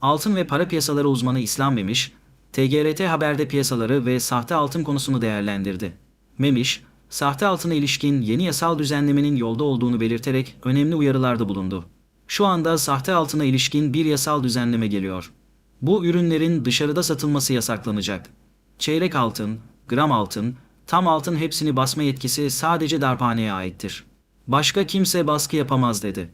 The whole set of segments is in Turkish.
Altın ve para piyasaları uzmanı İslam Memiş, TGRT Haber'de piyasaları ve sahte altın konusunu değerlendirdi. Memiş, sahte altına ilişkin yeni yasal düzenlemenin yolda olduğunu belirterek önemli uyarılarda bulundu. Şu anda sahte altına ilişkin bir yasal düzenleme geliyor. Bu ürünlerin dışarıda satılması yasaklanacak. Çeyrek altın, gram altın, tam altın hepsini basma yetkisi sadece darphaneye aittir. Başka kimse baskı yapamaz dedi.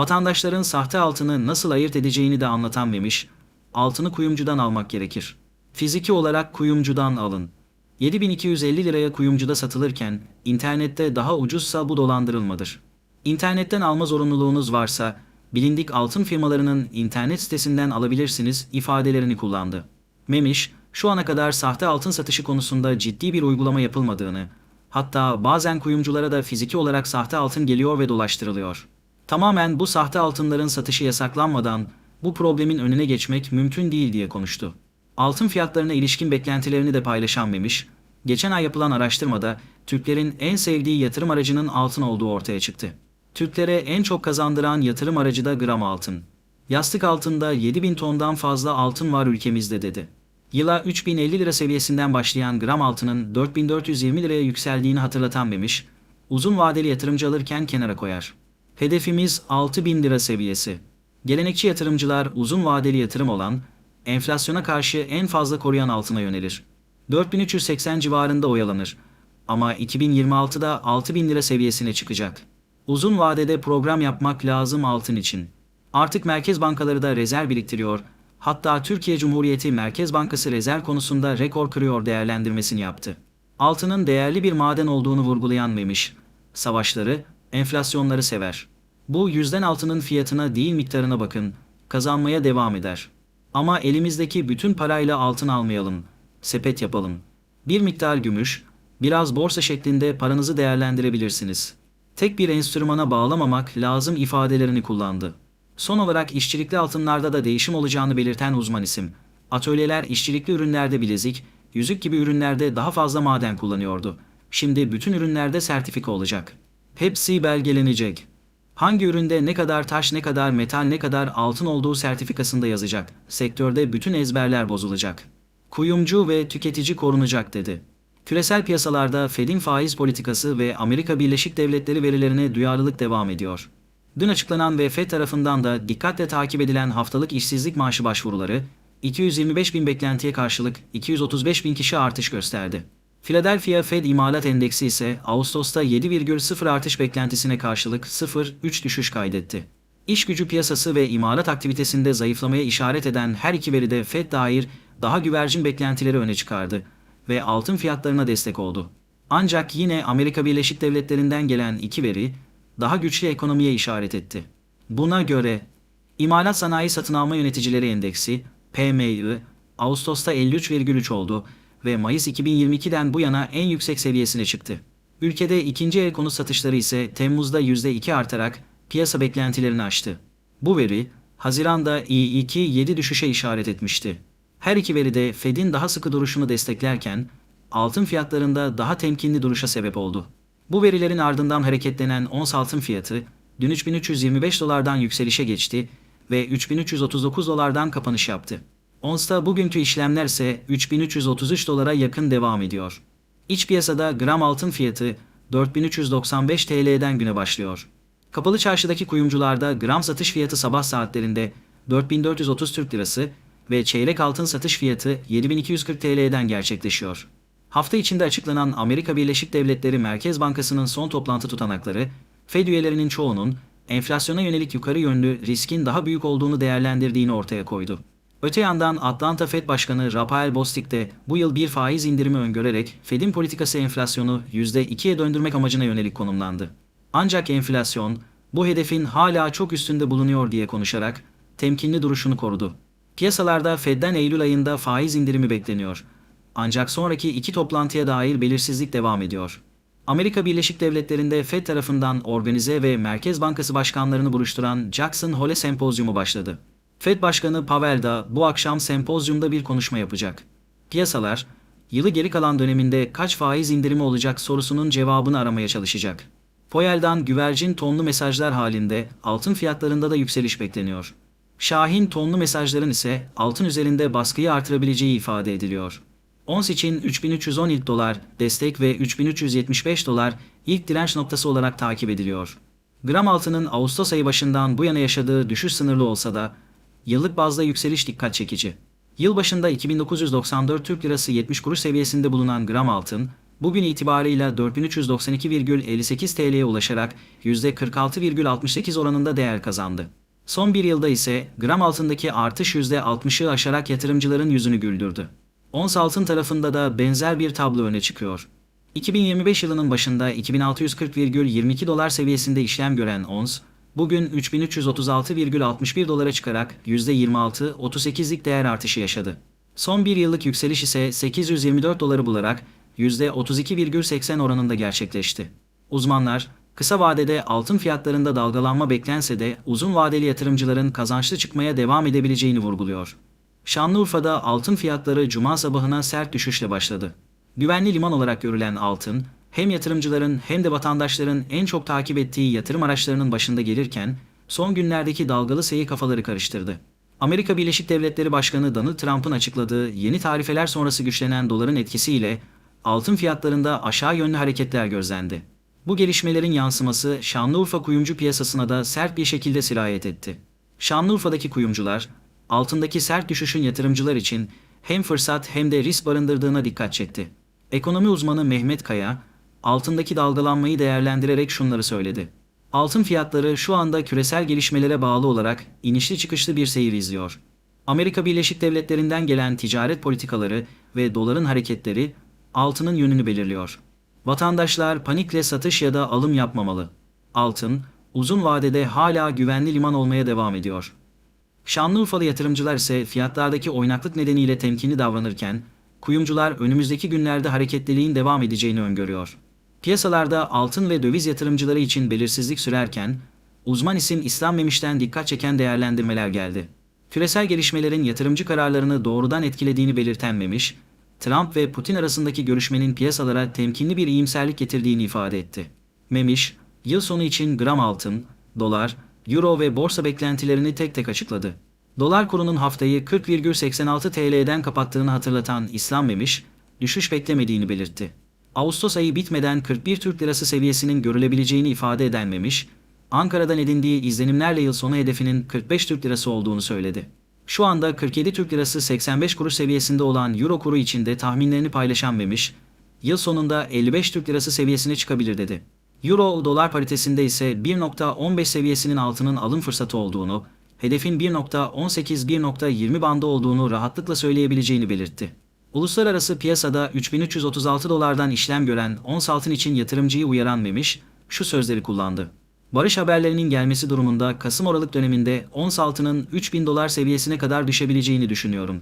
Vatandaşların sahte altını nasıl ayırt edeceğini de anlatan Memiş, altını kuyumcudan almak gerekir. Fiziki olarak kuyumcudan alın. 7250 liraya kuyumcuda satılırken internette daha ucuzsa bu dolandırılmadır. İnternetten alma zorunluluğunuz varsa bilindik altın firmalarının internet sitesinden alabilirsiniz ifadelerini kullandı. Memiş, şu ana kadar sahte altın satışı konusunda ciddi bir uygulama yapılmadığını, hatta bazen kuyumculara da fiziki olarak sahte altın geliyor ve dolaştırılıyor. Tamamen bu sahte altınların satışı yasaklanmadan bu problemin önüne geçmek mümkün değil diye konuştu. Altın fiyatlarına ilişkin beklentilerini de paylaşan Memiş, geçen ay yapılan araştırmada Türklerin en sevdiği yatırım aracının altın olduğu ortaya çıktı. Türklere en çok kazandıran yatırım aracı da gram altın. Yastık altında 7000 tondan fazla altın var ülkemizde dedi. Yıla 3050 lira seviyesinden başlayan gram altının 4420 liraya yükseldiğini hatırlatan Memiş, uzun vadeli yatırımcı alırken kenara koyar. Hedefimiz 6000 lira seviyesi. Gelenekçi yatırımcılar uzun vadeli yatırım olan, enflasyona karşı en fazla koruyan altına yönelir. 4380 civarında oyalanır. Ama 2026'da 6000 lira seviyesine çıkacak. Uzun vadede program yapmak lazım altın için. Artık merkez bankaları da rezerv biriktiriyor. Hatta Türkiye Cumhuriyeti Merkez Bankası rezerv konusunda rekor kırıyor değerlendirmesini yaptı. Altının değerli bir maden olduğunu vurgulayan Memiş, savaşları, enflasyonları sever. Bu yüzden altının fiyatına değil miktarına bakın, kazanmaya devam eder. Ama elimizdeki bütün parayla altın almayalım, sepet yapalım. Bir miktar gümüş, biraz borsa şeklinde paranızı değerlendirebilirsiniz. Tek bir enstrümana bağlamamak lazım ifadelerini kullandı. Son olarak işçilikli altınlarda da değişim olacağını belirten uzman isim. Atölyeler işçilikli ürünlerde bilezik, yüzük gibi ürünlerde daha fazla maden kullanıyordu. Şimdi bütün ürünlerde sertifika olacak. Hepsi belgelenecek. Hangi üründe ne kadar taş, ne kadar metal, ne kadar altın olduğu sertifikasında yazacak. Sektörde bütün ezberler bozulacak. Kuyumcu ve tüketici korunacak dedi. Küresel piyasalarda Fed'in faiz politikası ve Amerika Birleşik Devletleri verilerine duyarlılık devam ediyor. Dün açıklanan ve Fed tarafından da dikkatle takip edilen haftalık işsizlik maaşı başvuruları, 225 bin beklentiye karşılık 235 bin kişi artış gösterdi. Philadelphia Fed İmalat Endeksi ise Ağustos'ta 7,0 artış beklentisine karşılık 0,3 düşüş kaydetti. İş gücü piyasası ve imalat aktivitesinde zayıflamaya işaret eden her iki veride Fed dair daha güvercin beklentileri öne çıkardı ve altın fiyatlarına destek oldu. Ancak yine Amerika Birleşik Devletleri'nden gelen iki veri daha güçlü ekonomiye işaret etti. Buna göre İmalat Sanayi Satın Alma Yöneticileri Endeksi PMI Ağustos'ta 53,3 oldu ve Mayıs 2022'den bu yana en yüksek seviyesine çıktı. Ülkede ikinci el konut satışları ise Temmuz'da %2 artarak piyasa beklentilerini aştı. Bu veri Haziran'da i2 7 düşüşe işaret etmişti. Her iki veri de Fed'in daha sıkı duruşunu desteklerken altın fiyatlarında daha temkinli duruşa sebep oldu. Bu verilerin ardından hareketlenen ons altın fiyatı dün 3325 dolardan yükselişe geçti ve 3339 dolardan kapanış yaptı. Ons'ta bugünkü işlemler ise 3333 dolara yakın devam ediyor. İç piyasada gram altın fiyatı 4395 TL'den güne başlıyor. Kapalı çarşıdaki kuyumcularda gram satış fiyatı sabah saatlerinde 4430 Türk Lirası ve çeyrek altın satış fiyatı 7240 TL'den gerçekleşiyor. Hafta içinde açıklanan Amerika Birleşik Devletleri Merkez Bankası'nın son toplantı tutanakları, Fed üyelerinin çoğunun enflasyona yönelik yukarı yönlü riskin daha büyük olduğunu değerlendirdiğini ortaya koydu. Öte yandan Atlanta Fed Başkanı Rafael Bostic de bu yıl bir faiz indirimi öngörerek Fed'in politikası enflasyonu %2'ye döndürmek amacına yönelik konumlandı. Ancak enflasyon bu hedefin hala çok üstünde bulunuyor diye konuşarak temkinli duruşunu korudu. Piyasalarda Fed'den Eylül ayında faiz indirimi bekleniyor. Ancak sonraki iki toplantıya dair belirsizlik devam ediyor. Amerika Birleşik Devletleri'nde Fed tarafından organize ve Merkez Bankası başkanlarını buluşturan Jackson Hole Sempozyumu başladı. Fed Başkanı Powell da bu akşam sempozyumda bir konuşma yapacak. Piyasalar, yılı geri kalan döneminde kaç faiz indirimi olacak sorusunun cevabını aramaya çalışacak. Powell'dan güvercin tonlu mesajlar halinde altın fiyatlarında da yükseliş bekleniyor. Şahin tonlu mesajların ise altın üzerinde baskıyı artırabileceği ifade ediliyor. Ons için 3310 ilk dolar destek ve 3375 dolar ilk direnç noktası olarak takip ediliyor. Gram altının Ağustos ayı başından bu yana yaşadığı düşüş sınırlı olsa da yıllık bazda yükseliş dikkat çekici. Yılbaşında 2994 Türk Lirası 70 kuruş seviyesinde bulunan gram altın, bugün itibarıyla 4392,58 TL'ye ulaşarak %46,68 oranında değer kazandı. Son bir yılda ise gram altındaki artış %60'ı aşarak yatırımcıların yüzünü güldürdü. Ons altın tarafında da benzer bir tablo öne çıkıyor. 2025 yılının başında 2640,22 dolar seviyesinde işlem gören ons, bugün 3336,61 dolara çıkarak %26-38'lik değer artışı yaşadı. Son bir yıllık yükseliş ise 824 doları bularak %32,80 oranında gerçekleşti. Uzmanlar, kısa vadede altın fiyatlarında dalgalanma beklense de uzun vadeli yatırımcıların kazançlı çıkmaya devam edebileceğini vurguluyor. Şanlıurfa'da altın fiyatları cuma sabahına sert düşüşle başladı. Güvenli liman olarak görülen altın, hem yatırımcıların hem de vatandaşların en çok takip ettiği yatırım araçlarının başında gelirken, son günlerdeki dalgalı seyir kafaları karıştırdı. Amerika Birleşik Devletleri Başkanı Donald Trump'ın açıkladığı yeni tarifeler sonrası güçlenen doların etkisiyle altın fiyatlarında aşağı yönlü hareketler gözlendi. Bu gelişmelerin yansıması Şanlıurfa kuyumcu piyasasına da sert bir şekilde sirayet etti. Şanlıurfa'daki kuyumcular, altındaki sert düşüşün yatırımcılar için hem fırsat hem de risk barındırdığına dikkat çekti. Ekonomi uzmanı Mehmet Kaya, altındaki dalgalanmayı değerlendirerek şunları söyledi. Altın fiyatları şu anda küresel gelişmelere bağlı olarak inişli çıkışlı bir seyir izliyor. Amerika Birleşik Devletleri'nden gelen ticaret politikaları ve doların hareketleri altının yönünü belirliyor. Vatandaşlar panikle satış ya da alım yapmamalı. Altın, uzun vadede hala güvenli liman olmaya devam ediyor. Şanlıurfalı yatırımcılar ise fiyatlardaki oynaklık nedeniyle temkinli davranırken, kuyumcular önümüzdeki günlerde hareketliliğin devam edeceğini öngörüyor. Piyasalarda altın ve döviz yatırımcıları için belirsizlik sürerken, uzman isim İslam Memiş'ten dikkat çeken değerlendirmeler geldi. Küresel gelişmelerin yatırımcı kararlarını doğrudan etkilediğini belirten Memiş, Trump ve Putin arasındaki görüşmenin piyasalara temkinli bir iyimserlik getirdiğini ifade etti. Memiş, yıl sonu için gram altın, dolar, euro ve borsa beklentilerini tek tek açıkladı. Dolar kurunun haftayı 40,86 TL'den kapattığını hatırlatan İslam Memiş, düşüş beklemediğini belirtti. Ağustos ayı bitmeden 41 Türk Lirası seviyesinin görülebileceğini ifade eden Memiş, Ankara'dan edindiği izlenimlerle yıl sonu hedefinin 45 Türk Lirası olduğunu söyledi. Şu anda 47 Türk Lirası 85 kuruş seviyesinde olan Euro kuru içinde tahminlerini paylaşan Memiş, yıl sonunda 55 Türk Lirası seviyesine çıkabilir dedi. Euro dolar paritesinde ise 1.15 seviyesinin altının alım fırsatı olduğunu, hedefin 1.18-1.20 bandı olduğunu rahatlıkla söyleyebileceğini belirtti. Uluslararası piyasada 3336 dolardan işlem gören ons altın için yatırımcıyı uyaran Memiş, şu sözleri kullandı. Barış haberlerinin gelmesi durumunda Kasım-Aralık döneminde ons altının 3000 dolar seviyesine kadar düşebileceğini düşünüyorum.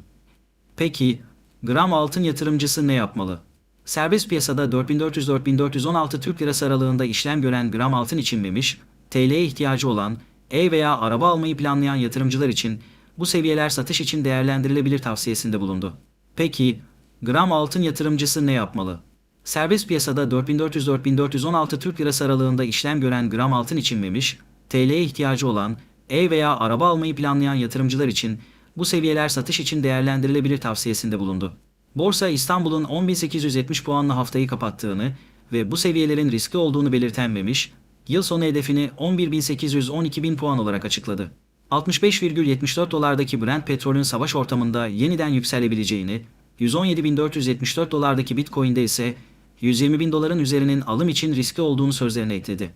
Peki, gram altın yatırımcısı ne yapmalı? Serbest piyasada 4400-4416 Türk Lirası aralığında işlem gören gram altın için Memiş, TL'ye ihtiyacı olan, ev veya araba almayı planlayan yatırımcılar için bu seviyeler satış için değerlendirilebilir tavsiyesinde bulundu. Peki, gram altın yatırımcısı ne yapmalı? Serbest piyasada 4400-4416 Türk Lirası aralığında işlem gören gram altın için Memiş, TL'ye ihtiyacı olan, ev veya araba almayı planlayan yatırımcılar için bu seviyeler satış için değerlendirilebilir tavsiyesinde bulundu. Borsa İstanbul'un 10.870 puanla haftayı kapattığını ve bu seviyelerin riskli olduğunu belirten Memiş, yıl sonu hedefini 11.812.000 puan olarak açıkladı. 65,74 dolardaki Brent petrolün savaş ortamında yeniden yükselebileceğini, 117.474 dolardaki Bitcoin'de ise 120 bin doların üzerinin alım için riskli olduğunu sözlerine ekledi.